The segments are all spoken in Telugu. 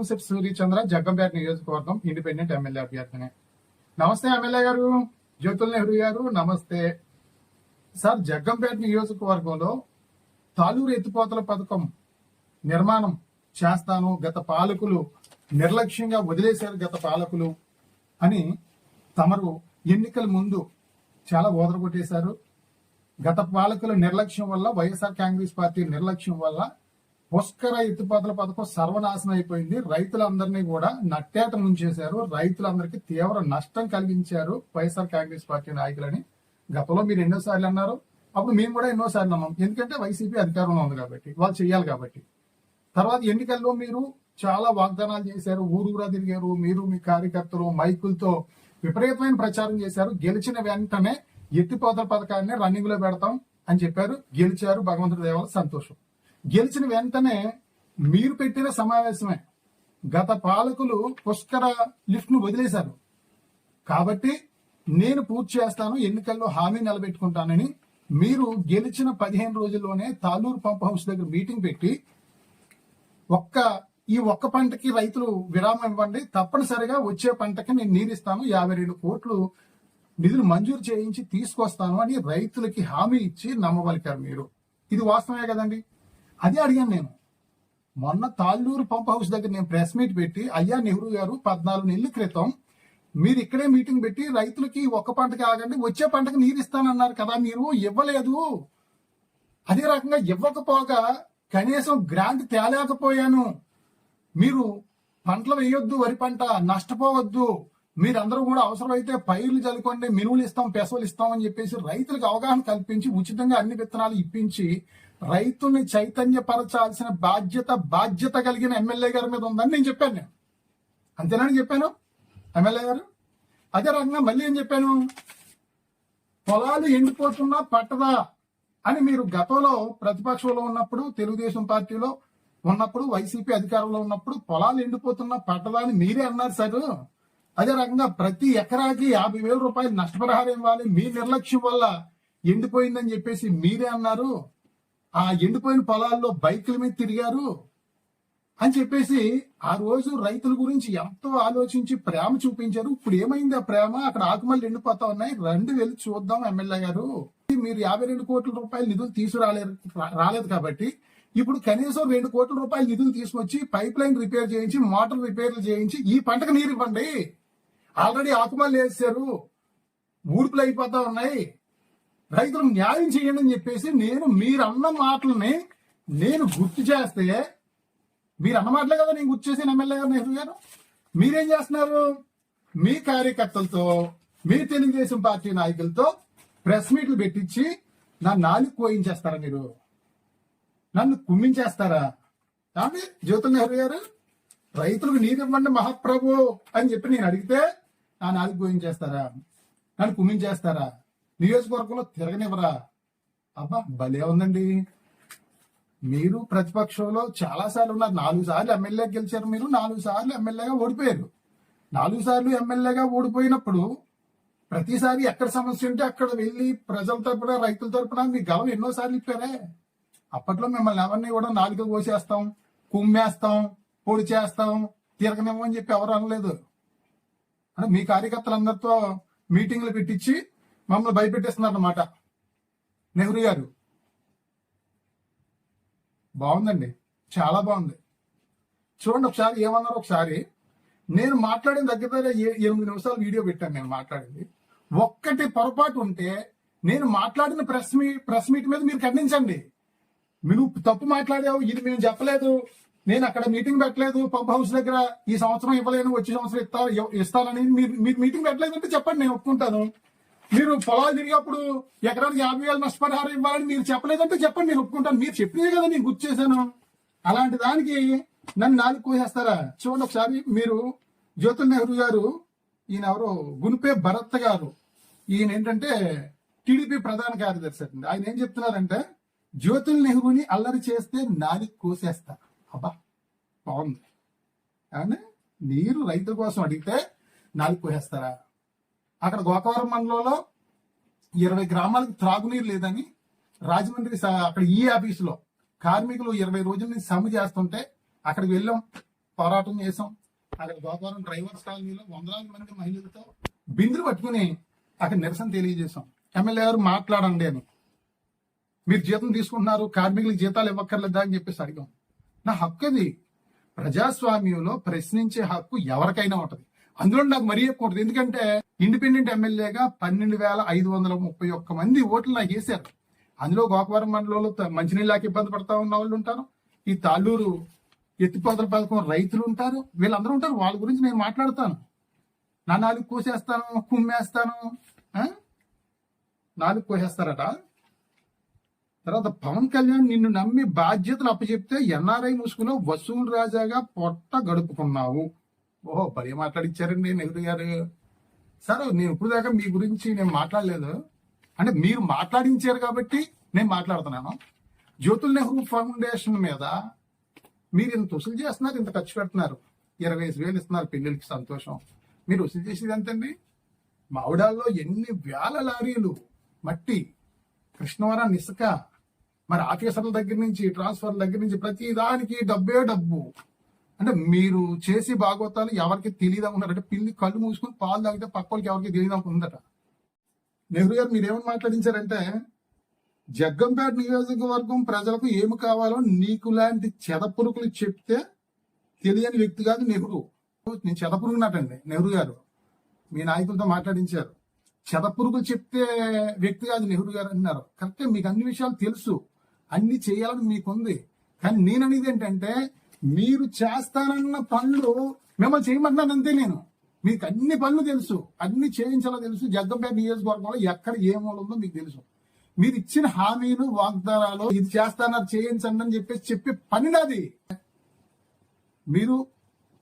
ముత్తంశెట్టి సూర్యచంద్ర జగ్గంపేట నియోజకవర్గం ఇండిపెండెంట్ ఎమ్మెల్యే అభ్యర్థిని. నమస్తే ఎమ్మెల్యే గారు. జ్యోతుల్ నెహ్రూ గారు నమస్తే. సార్ జగ్గంపేట నియోజకవర్గంలో తాలూరు ఎత్తిపోతల పథకం నిర్మాణం చేస్తాను. గత పాలకులు నిర్లక్ష్యంగా వదిలేశారు గత పాలకులు అని తమరు ఎన్నికల ముందు చాలా ఓదరగొట్టేశారు. గత పాలకుల నిర్లక్ష్యం వల్ల వైఎస్ఆర్ కాంగ్రెస్ పార్టీ నిర్లక్ష్యం వల్ల పుష్కర ఎత్తిపోతల పథకం సర్వనాశనం అయిపోయింది. రైతులందరినీ కూడా నట్టేట ముంచేశారు. రైతులందరికీ తీవ్ర నష్టం కలిగించారు వైఎస్ఆర్ కాంగ్రెస్ పార్టీ నాయకులని. గతంలో మీరు ఎన్నోసార్లు అన్నారు. అప్పుడు మేము కూడా ఎన్నోసార్లు అన్నాం ఎందుకంటే వైసీపీ అధికారంలో ఉంది కాబట్టి వాళ్ళు చేయాలి కాబట్టి. తర్వాత ఎన్నికల్లో మీరు చాలా వాగ్దానాలు చేశారు. ఊరూరా తిరిగారు. మీరు మీ కార్యకర్తలు మైకులతో విపరీతమైన ప్రచారం చేశారు. గెలిచిన వెంటనే ఎత్తిపోతల పథకాన్ని రన్నింగ్లో పెడతాం అని చెప్పారు. గెలిచారు భగవంతుడి దేవాల సంతోషం. గెలిచిన వెంటనే మీరు పెట్టిన సమావేశమే. గత పాలకులు పుష్కర లిఫ్ట్ను వదిలేశారు. కాబట్టి నేను పూర్తి చేస్తాను ఎన్నికల్లో హామీ నిలబెట్టుకుంటానని మీరు గెలిచిన పదిహేను రోజుల్లోనే తాలూరు పంప్ హౌస్ దగ్గర మీటింగ్ పెట్టి ఒక్క ఈ ఒక్క పంటకి రైతులు విరామం ఇవ్వండి. తప్పనిసరిగా వచ్చే పంటకి నేను నీరిస్తాను యాభై రెండు కోట్లు నిధులు మంజూరు చేయించి తీసుకొస్తాను అని రైతులకి హామీ ఇచ్చి నమ్మవలికారు మీరు. ఇది వాస్తవమే కదండి? అదే అడిగాను నేను. మొన్న తాళ్ళూరు పంప్ హౌస్ దగ్గర నేను ప్రెస్ మీట్ పెట్టి అయ్యా నెహ్రూ గారు పద్నాలుగు నెలల క్రితం మీరు ఇక్కడే మీటింగ్ పెట్టి రైతులకి ఒక్క పంటకి ఆగండి వచ్చే పంటకి నీరు ఇస్తానన్నారు కదా మీరు ఇవ్వలేదు. అదే రకంగా ఇవ్వకపోగా కనీసం గ్రాంట్ తేలేకపోయాను. మీరు పంటలు వేయొద్దు వరి పంట నష్టపోవద్దు. మీరందరూ కూడా అవసరమైతే పైర్లు చల్లుకోండి మినువులు ఇస్తాం పెసలు ఇస్తాం అని చెప్పేసి రైతులకు అవగాహన కల్పించి ఉచితంగా అన్ని విత్తనాలు ఇప్పించి రైతుని చైతన్యపరచాల్సిన బాధ్యత బాధ్యత కలిగిన ఎమ్మెల్యే గారి మీద ఉందని నేను చెప్పాను నేను. అంతేనని చెప్పాను? ఎమ్మెల్యే గారు? అదే రకంగా మళ్ళీ ఏం చెప్పాను? పొలాలు ఎండిపోతున్నా పట్టదా అని మీరు గతంలో ప్రతిపక్షంలో ఉన్నప్పుడు తెలుగుదేశం పార్టీలో ఉన్నప్పుడు వైసీపీ అధికారంలో ఉన్నప్పుడు పొలాలు ఎండిపోతున్నా పట్టదా అని మీరే అన్నారు సార్. అదే రకంగా ప్రతి ఎకరాకి యాభై వేల రూపాయలు నష్టపరిహారం ఇవ్వాలి. మీ నిర్లక్ష్యం వల్ల ఎండిపోయిందని చెప్పేసి మీరే అన్నారు. ఆ ఎండిపోయిన పొలాల్లో బైకుల మీద తిరిగారు అని చెప్పేసి ఆ రోజు రైతుల గురించి ఎంతో ఆలోచించి ప్రేమ చూపించారు. ఇప్పుడు ఏమైంది ఆ ప్రేమ? అక్కడ ఆకుమల్లి ఎండిపోతా ఉన్నాయి. రెండు వెళ్ళి చూద్దాం ఎమ్మెల్యే గారు. మీరు యాభై రెండు కోట్ల రూపాయలు నిధులు తీసుకురాలేరు రాలేదు కాబట్టి ఇప్పుడు కనీసం రెండు కోట్ల రూపాయల నిధులు తీసుకొచ్చి పైప్ లైన్ రిపేర్ చేయించి మోటార్ రిపేర్లు చేయించి ఈ పంటకు నీరు ఇవ్వండి. ఆల్రెడీ ఆకుమల్లి వేసారు ఊడుపులు అయిపోతా ఉన్నాయి. రైతులు న్యాయం చేయండి అని చెప్పేసి నేను మీరు అన్న మాటలని నేను గుర్తు చేస్తే మీరు అన్న మాటలే కదా నేను గుర్తు చేసిన ఎమ్మెల్యే గారు నెహ్రూ గారు? మీరేం చేస్తున్నారు? మీ కార్యకర్తలతో మీ తెలుగుదేశం పార్టీ నాయకులతో ప్రెస్ మీట్లు పెట్టించి నా నాలుగు కోయించేస్తారా మీరు? నన్ను కుమ్మించేస్తారా? కానీ జ్యోతుల్ నెహ్రూ గారు? రైతులకు నీరు ఇవ్వండి మహాప్రభు అని చెప్పి నేను అడిగితే నా నాలుగు గోయించేస్తారా నన్ను కుమ్మించేస్తారా? నియోజకవర్గంలో తిరగనివ్వరా? అబ్బా భలే ఉందండి. మీరు ప్రతిపక్షంలో చాలా సార్లు ఉన్నారు. నాలుగు సార్లు ఎమ్మెల్యే గెలిచారు మీరు నాలుగు సార్లు ఎమ్మెల్యేగా ఓడిపోయారు. నాలుగు సార్లు ఎమ్మెల్యేగా ఓడిపోయినప్పుడు ప్రతిసారి ఎక్కడ సమస్య ఉంటే అక్కడ వెళ్ళి ప్రజల తరపున రైతుల తరపున మీ గలం ఎన్నోసార్లు ఇప్పారే? అప్పట్లో మిమ్మల్ని ఎవరిని కూడా నాలుగు కోసేస్తాం కుమ్మేస్తాం పొడి చేస్తాం తిరగనివ్వమని చెప్పి ఎవరు అనలేదు. అంటే మీ కార్యకర్తలందరితో మీటింగ్లు పెట్టించి మమ్మల్ని భయపెట్టేస్తున్నారు అన్నమాట నెహ్రూ గారు. బాగుందండి. చాలా బాగుంది. చూడండి ఒకసారి ఏమన్నారు? ఒకసారి నేను మాట్లాడిన దగ్గర దగ్గర ఏ- ఎనిమిది నిమిషాలు వీడియో పెట్టాను నేను మాట్లాడింది. ఒక్కటి పొరపాటు ఉంటే నేను మాట్లాడిన ప్రెస్ మీ ప్రెస్ మీట్ మీద మీరు ఖండించండి. మీరు తప్పు మాట్లాడావు ఇది మేము చెప్పలేదు. నేను అక్కడ మీటింగ్ పెట్టలేదు పంప్ హౌస్ దగ్గర ఈ సంవత్సరం ఇవ్వలేను వచ్చే సంవత్సరం ఇస్తా ఇస్తానని మీరు మీరు మీటింగ్ పెట్టలేదంటే చెప్పండి నేను ఒప్పుకుంటాను. మీరు పొలాలు తిరిగినప్పుడు ఎకరానికి యాభై వేలు నష్టపరిహారం ఇవ్వాలని మీరు చెప్పలేదంటే చెప్పండి నేను ఒప్పుకుంటాను. మీరు చెప్పినే కదా నేను గుర్తు చేశాను. అలాంటి దానికి నన్ను నాలుగు కోసేస్తారా? చూడండి ఒకసారి మీరు జ్యోతుల్ నెహ్రూ గారు ఈయన ఎవరు గునిపే భరత్ గారు. ఈయన ఏంటంటే టీడీపీ ప్రధాన కార్యదర్శి అండి. ఆయన ఏం చెప్తున్నారంటే జ్యోతుల్ నెహ్రూని అల్లరి చేస్తే నాలుగు కోసేస్తా. అబ్బా బాగుంది. కానీ నీరు రైతు కోసం అడిగితే నాలుగు కోసేస్తారా? అక్కడ గోకవరం మండలంలో ఇరవై గ్రామాలకు త్రాగునీరు లేదని రాజమండ్రి అక్కడ ఈ ఆఫీసులో కార్మికులు ఇరవై రోజుల నుంచి సమ్మె చేస్తుంటే అక్కడికి వెళ్ళాం పోరాటం చేసాం. అక్కడ గోకవరం డ్రైవర్స్ కాలనీలో వందలాది మంది మహిళలతో బిందులు పట్టుకుని అక్కడ నిరసన తెలియజేశాం. ఎమ్మెల్యే గారు మాట్లాడండి అని. మీరు జీతం తీసుకుంటున్నారు కార్మికులకు జీతాలు ఇవ్వక్కర్లేదా అని చెప్పేసి అడిగాం. నా హక్కు అది. ప్రజాస్వామ్యంలో ప్రశ్నించే హక్కు ఎవరికైనా ఉంటుంది. అందులో నాకు మరీ ఎక్కువ ఎందుకంటే ఇండిపెండెంట్ ఎమ్మెల్యేగా పన్నెండు వేల ఐదు వందల ముప్పై ఒక్క మంది ఓట్లు నాకు వేశారు. అందులో గోకవరం మండలంలో మంచినీళ్ళకి ఇబ్బంది పడతా ఉన్న వాళ్ళు ఉంటారు. ఈ తాళ్ళూరు ఎత్తిపోతల పథకం రైతులు ఉంటారు. వీళ్ళందరూ ఉంటారు. వాళ్ళ గురించి నేను మాట్లాడతాను. నా నాలుగు కోసేస్తాను కుమ్మేస్తాను ఆ? నాలుగు కోసేస్తారట. తర్వాత పవన్ కళ్యాణ్ నిన్ను నమ్మి బాధ్యతలు అప్పచెప్తే ఎన్ఆర్ఐ ముసుగులో వసూలు రాజాగా పొట్ట గడుపుకున్నావు. ఓహో పరి మాట్లాడిచ్చారండి నెహ్రూ గారు. సార్ నేను ఇప్పుడు దాకా మీ గురించి నేను మాట్లాడలేదు. అంటే మీరు మాట్లాడించారు కాబట్టి నేను మాట్లాడుతున్నాను. జ్యోతుల్ నెహ్రూ ఫౌండేషన్ మీద మీరు ఇంత వసూలు చేస్తున్నారు ఇంత ఖర్చు పెడుతున్నారు. ఇరవై ఐదు వేలు ఇస్తున్నారు పిల్లలకి సంతోషం. మీరు వసూలు చేసేది ఎంతండి? మావిడాల్లో ఎన్ని వేల లారీలు. మట్టి కృష్ణవరం ఇసుక మరి ఆఫీసర్ల దగ్గర నుంచి ట్రాన్స్ఫర్ దగ్గర నుంచి ప్రతి దానికి డబ్బే డబ్బు. అంటే మీరు చేసి భాగవతాలు ఎవరికి తెలియదా ఉన్నారంటే పిల్లి కళ్ళు మూసుకుని పాలు తాగితే పక్క వాళ్ళకి ఎవరికి తెలియదా ఉందట? నెహ్రూ గారు మీరేమని మాట్లాడించారంటే జగ్గంపేట నియోజకవర్గం ప్రజలకు ఏమి కావాలో నీకు లాంటి చెదపురుకులు చెప్తే తెలియని వ్యక్తి కాదు నెహ్రూ. నేను చెదపురుగునటండి నెహ్రూ గారు. మీ నాయకులతో మాట్లాడించారు. చెదపురుగులు చెప్తే వ్యక్తి కాదు నెహ్రూ గారు అన్నారు. కరెక్టే మీకు అన్ని విషయాలు తెలుసు. అన్ని చేయాలని మీకుంది. కానీ నేను అనేది ఏంటంటే మీరు చేస్తానన్న పనులు మిమ్మల్ని చేయమన్నాను అంతే నేను. మీకు అన్ని పనులు తెలుసు. అన్ని చేయించాలో తెలుసు. జగ్గంపేట నియోజకవర్గంలో ఎక్కడ ఏ ఉందో మీకు తెలుసు. మీరు ఇచ్చిన హామీలు వాగ్దానాలు ఇది చేస్తానని చేయించండి అని చెప్పేసి చెప్పే పని నాది. మీరు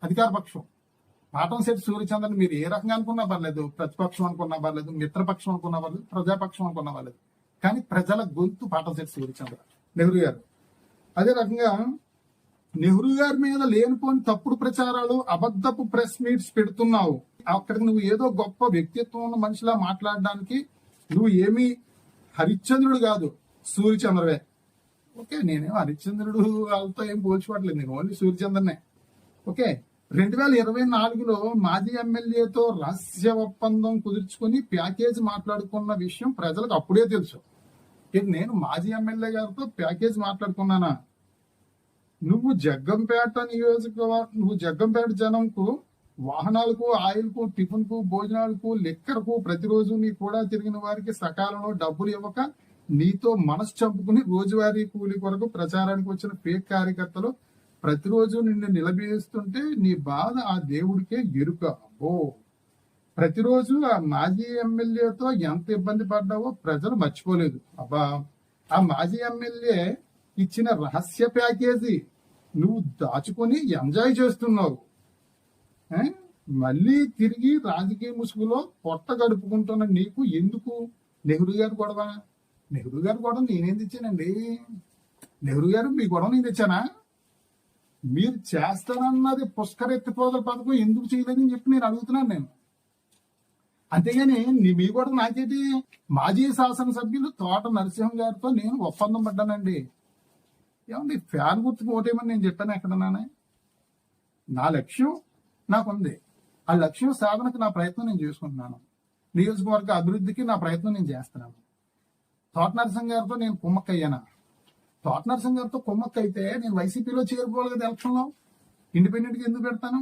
అధికార పక్షం. పాఠం సెట్ సూర్యచంద్రన్ మీరు ఏ రకంగా అనుకున్నా పర్లేదు. ప్రతిపక్షం అనుకున్నా పర్లేదు. మిత్రపక్షం అనుకున్నా పర్లేదు. ప్రజాపక్షం అనుకున్నా పర్లేదు. కానీ ప్రజల గొంతు పాఠం సెట్ సూర్యచంద్ర నెహ్రూ గారు అదే రకంగా నెహ్రూ గారి మీద లేనిపోని తప్పుడు ప్రచారాలు అబద్ధపు ప్రెస్ మీట్స్ పెడుతున్నావు. అక్కడికి నువ్వు ఏదో గొప్ప వ్యక్తిత్వం ఉన్న మనిషిలా మాట్లాడడానికి నువ్వు ఏమీ హరిశ్చంద్రుడు కాదు సూర్యచంద్రవే. ఓకే నేనేం హరిశ్చంద్రుడు వాళ్ళతో ఏం పోల్చుకోవట్లేదు నేను ఓన్లీ సూర్యచంద్రనే. ఓకే రెండు వేల ఇరవై నాలుగులో మాజీ ఎమ్మెల్యేతో రహస్య ఒప్పందం కుదుర్చుకుని ప్యాకేజ్ మాట్లాడుకున్న విషయం ప్రజలకు అప్పుడే తెలుసు. నేను మాజీ ఎమ్మెల్యే గారితో ప్యాకేజ్ మాట్లాడుకున్నానా? నువ్వు జగ్గంపేట నియోజకవర్గం నువ్వు జగ్గంపేట జనంకు వాహనాలకు ఆయిల్కు టిఫిన్కు భోజనాలకు లెక్కరకు ప్రతిరోజు నీ కూడా తిరిగిన వారికి సకాలంలో డబ్బులు ఇవ్వక నీతో మనసు చంపుకుని రోజువారీ కూలి కొరకు ప్రచారానికి వచ్చిన ఫేక్ కార్యకర్తలు ప్రతిరోజు నిన్ను నిలబేస్తుంటే నీ బాధ ఆ దేవుడికే ఎరుక. అబ్బో! ప్రతిరోజు ఆ మాజీ ఎమ్మెల్యేతో ఎంత ఇబ్బంది పడ్డావో ప్రజలు మర్చిపోలేదు. అబ్బా! ఆ మాజీ ఎమ్మెల్యే ఇచ్చిన రహస్య ప్యాకేజీ. నువ్వు దాచుకొని ఎంజాయ్ చేస్తున్నావు. మళ్ళీ తిరిగి రాజకీయ ముసుగులో పొట్ట గడుపుకుంటున్న నీకు ఎందుకు? నెహ్రూ గారు గొడవ. నెహ్రూ గారు గొడవ నేనేం తెచ్చానండి? నెహ్రూ గారు మీ గొడవ నేను తెచ్చానా? మీరు చేస్తానన్నది పుష్కర ఎత్తిపోదల పథకం ఎందుకు చేయలేదని చెప్పి నేను అడుగుతున్నాను నేను. అంతేగాని మీ గొడవ నాకేంటి? మాజీ శాసనసభ్యులు తోట నరసింహం గారితో నేను ఒప్పందం పడ్డానండి. ఏమండి ఫ్యాన్ గుర్తుకు ఓటేమని నేను చెప్పాను ఎక్కడన్నానే నా లక్ష్యం నాకుంది. ఆ లక్ష్యం సాధనకు నా ప్రయత్నం నేను చేసుకుంటున్నాను. నియోజకవర్గ అభివృద్ధికి నా ప్రయత్నం నేను చేస్తున్నాను. తోట నరసింహ గారితో నేను కుమ్మక్క అయ్యానా తోట నరసింహ గారితో కుమ్మక్క అయితే నేను వైసీపీలో చేరుకోవాలి కదా ఎలక్షన్లో? ఇండిపెండెంట్గా ఎందుకు పెడతాను?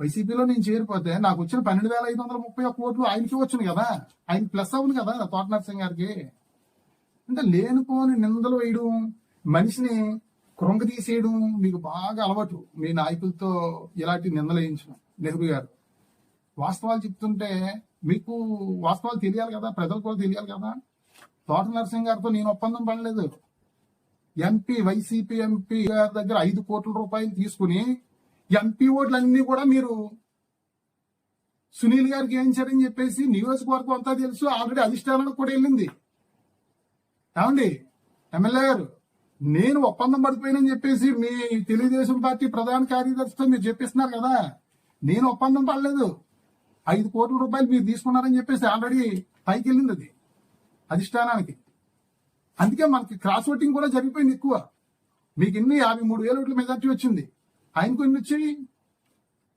వైసీపీలో నేను చేరిపోతే నాకు వచ్చిన పన్నెండు వేల ఐదు వందల ముప్పై ఒక్క ఓట్లు ఆయనకి వచ్చింది కదా. ఆయన ప్లస్ అవును కదా తోట నరసింహ గారికి. అంటే లేనిపోని నిందలు వేయడం మనిషిని కృంగ తీసేయడం మీకు బాగా అలవాటు. మీ నాయకులతో ఇలాంటి నిందలు వేయించడం. నెహ్రూ గారు వాస్తవాలు చెప్తుంటే మీకు వాస్తవాలు తెలియాలి కదా ప్రజలకు కూడా తెలియాలి కదా? తోట నరసింహ గారితో నేను ఒప్పందం పడలేదు. ఎంపీ వైసీపీ ఎంపీ గారి దగ్గర ఐదు కోట్ల రూపాయలు తీసుకుని ఎంపీ ఓట్లన్నీ కూడా మీరు సునీల్ గారికి ఏం చేయాలని చెప్పేసి నియోజకవర్గం అంతా తెలుసు. ఆల్రెడీ అధిష్టానానికి కూడా వెళ్ళింది. ఏమండి? ఎమ్మెల్యే గారు నేను ఒప్పందం పడిపోయానని చెప్పేసి మీ తెలుగుదేశం పార్టీ ప్రధాన కార్యదర్శితో మీరు చెప్పిస్తున్నారు కదా. నేను ఒప్పందం పడలేదు. ఐదు కోట్ల రూపాయలు మీరు తీసుకున్నారని చెప్పేసి ఆల్రెడీ పైకి వెళ్ళింది అది. అధిష్టానానికి. అందుకే మనకి క్రాస్ ఓటింగ్ కూడా జరిగిపోయింది ఎక్కువ. మీకు ఇన్ని యాభై మూడు వేల ఓట్ల మెజార్టీ వచ్చింది. ఆయనకు ఎన్ని వచ్చాయి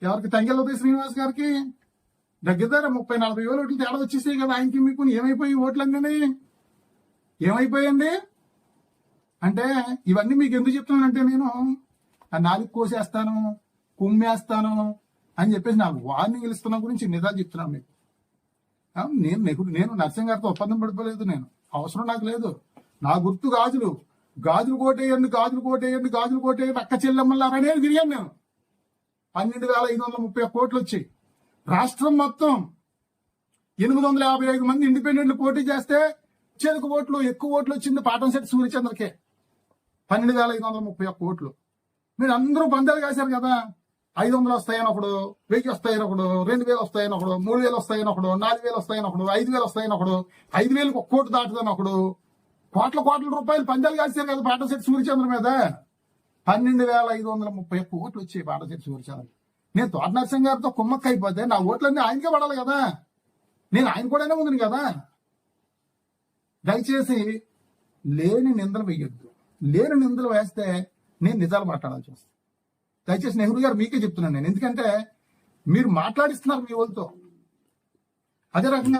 ఎవరికి తంగెలవుతాయి శ్రీనివాస్ గారికి దగ్గర ముప్పై నలభై వేలు ఓట్లు తేడా వచ్చేసాయి కదా. ఆయనకి మీకు ఏమైపోయి ఓట్లన్నీ? ఏమైపోయండి అంటే ఇవన్నీ మీకు ఎందుకు చెప్తున్నానంటే నేను ఆ నాలుగు కోసేస్తాను కుమ్మేస్తాను అని చెప్పేసి నాకు వార్నింగ్ ఇస్తున్న గురించి నిజాలు చెప్తున్నాను మీకు. నేను నేను నేను నర్సింగ్ గారితో ఒప్పందం పడిపోలేదు నేను. అవసరం నాకు లేదు. నా గుర్తు గాజులు. గాజులు కోటేయండి గాజులు కోటేయండి గాజులు కోటేయండి అక్క చెల్లెమ్మలారనే తిరిగాను నేను. పన్నెండు వేల ఐదు వందల ముప్పై కోట్లు వచ్చాయి. రాష్ట్రం మొత్తం ఎనిమిది వందల యాభై ఐదు మంది ఇండిపెండెంట్లు పోటీ చేస్తే చెరుకు ఓట్లు ఎక్కువ ఓట్లు వచ్చింది పాటంశెట్టి సూర్యచంద్రకే. పన్నెండు వేల ఐదు వందల ముప్పై ఒక్క కోట్లు మీరు అందరూ పందాలు కాశారు కదా? ఐదు వందలు వస్తాయని ఒకడు వెయ్యి వస్తాయని ఒకడు రెండు వేలు వస్తాయని ఒకడు మూడు వేలు వస్తాయని ఒకడు నాలుగు వేలు వస్తాయని ఒకడు ఐదు వేలు వస్తాయని ఒకడు ఐదు వేలకు ఒక కోటి దాటుదని ఒకడు కోట్ల కోట్ల రూపాయలు పందాలు కాశారు కదా పాటశెట్టి సూర్యచంద్ర మీద? పన్నెండు వేల ఐదు వందల ముప్పై ఒక్క ఓట్లు వచ్చాయి పాటశెట్టి సూర్యచంద్ర. నేను తోట నరసింహ గారితో కుమ్మక్క అయిపోతే నా ఓట్లన్నీ ఆయనకే పడాలి కదా? నేను ఆయన కూడానే ఉంది కదా? దయచేసి లేని నిందలు వెయ్యొద్దు. లేని నిందలు వేస్తే నేను నిజాలు మాట్లాడాల్సి వస్తుంది. దయచేసి నెహ్రూ గారు మీకే చెప్తున్నాను నేను. ఎందుకంటే మీరు మాట్లాడిస్తున్నారు మీ వాళ్ళతో. అదే రకంగా